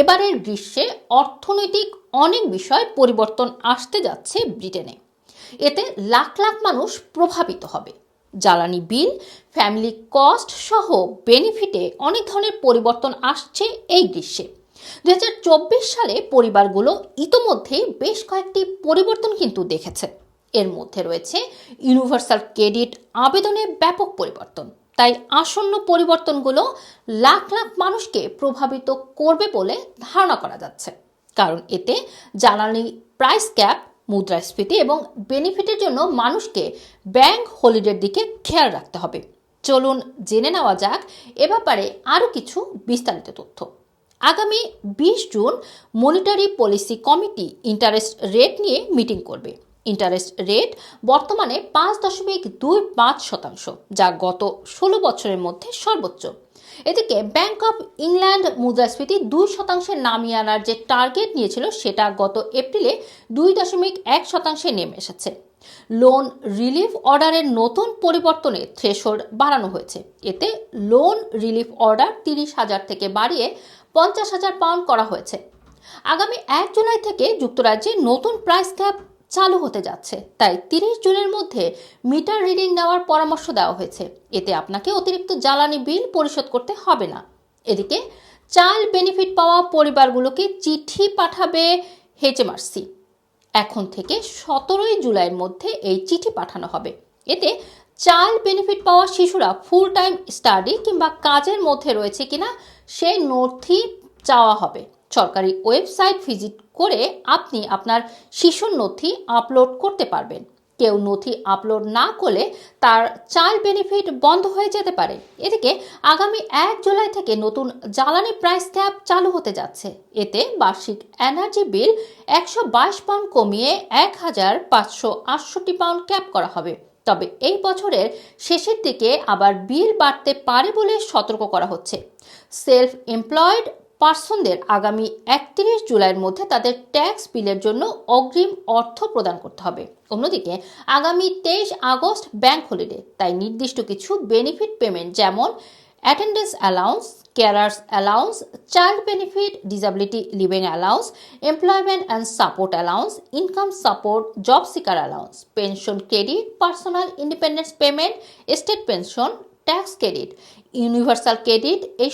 এবারের গ্রীষ্মে অর্থনৈতিক অনেক বিষয় পরিবর্তন আসতে যাচ্ছে ব্রিটেনে। এতে লাখ লাখ মানুষ প্রভাবিত হবে। জ্বালানি বিল ফ্যামিলি কস্ট সহ বেনিফিটে অনেক ধরনের পরিবর্তন আসছে এই গ্রীষ্মে। দুই হাজার চব্বিশ সালে পরিবারগুলো ইতোমধ্যে বেশ কয়েকটি পরিবর্তন কিন্তু দেখেছে। এর মধ্যে রয়েছে ইউনিভার্সাল ক্রেডিট আবেদনে ব্যাপক পরিবর্তন। তাই আসন্ন পরিবর্তনগুলো লাখ লাখ মানুষকে প্রভাবিত করবে বলে ধারণা করা যাচ্ছে। কারণ এতে জ্বালানি প্রাইস ক্যাপ মুদ্রাস্ফীতি এবং বেনিফিটের জন্য মানুষকে ব্যাংক হলিডের দিকে খেয়াল রাখতে হবে। চলুন জেনে নেওয়া যাক এ ব্যাপারে আরও কিছু বিস্তারিত তথ্য। আগামী বিশ June monetary policy committee interest rate নিয়ে মিটিং করবে। ইন্টারেস্ট রেট বর্তমানে পাঁচ দশমিক দুই পাঁচ শতাংশ, যা গত ষোলো বছরের মধ্যে সর্বোচ্চ। এদিকে ব্যাংক অফ ইংল্যান্ড মুদ্রাস্ফীতি দুই শতাংশে নামিয়ে আনার যে টার্গেট নিয়েছিল, সেটা গত এপ্রিলে দুই দশমিক এক শতাংশে নেমে এসেছে। লোন রিলিফ অর্ডারের নতুন পরিবর্তনে থ্রেশোল্ড বাড়ানো হয়েছে। এতে লোন রিলিফ অর্ডার তিরিশ হাজার থেকে বাড়িয়ে পঞ্চাশ হাজার পাউন্ড করা হয়েছে। আগামী এক জুলাই থেকে যুক্তরাজ্যে নতুন প্রাইস ক্যাপ চালু হতে যাচ্ছে। তাই তিরিশ জুনের মধ্যে মিটার রিডিং নেওয়ার পরামর্শ দেওয়া হয়েছে। এতে আপনাকে অতিরিক্ত জ্বালানি বিল পরিশোধ করতে হবে না। এদিকে, চাল বেনিফিট পাওয়া পরিবারগুলোকে চিঠি পাঠাবে হেচএমআরসি। এখন থেকে সতেরোই জুলাইয়ের মধ্যে এই চিঠি পাঠানো হবে। এতে চাল বেনিফিট পাওয়া শিশুরা ফুল টাইম স্টাডি কিংবা কাজের মধ্যে রয়েছে কিনা সেই নথি চাওয়া হবে। সরকারি ওয়েবসাইট ভিজিট করে আপনি আপনার শিশুর নথি আপলোড করতে পারবেন। কেউ নথি আপলোড না করলে তার চাল বেনিফিট বন্ধ হয়ে যেতে পারে। এদিকে আগামী এক জুলাই থেকে নতুন জ্বালানি প্রাইস ক্যাপ চালু হতে যাচ্ছে। এতে বার্ষিক এনার্জি বিল একশো বাইশ পাউন্ড কমিয়ে এক হাজার পাঁচশো আটষট্টি পাউন্ড ক্যাপ করা হবে। তবে এই বছরের শেষের দিকে আবার বিল বাড়তে পারে বলে সতর্ক করা হচ্ছে। সেলফ এমপ্লয়েড পার্সনদের আগামী একত্রিশ জুলাইয়ের মধ্যে তাদের ট্যাক্স বিলের জন্য অগ্রিম অর্থ প্রদান করতে হবে। অন্যদিকে, আগামী তেইশ আগস্ট ব্যাংক হলিডে, তাই নির্দিষ্ট কিছু বেনিফিট পেমেন্ট যেমন attendance allowance, carers allowance, child benefit, disability living allowance, employment and support allowance, income support, job seeker allowance, pension credit, personal independence payment, state pension, tax credit, universal credit এই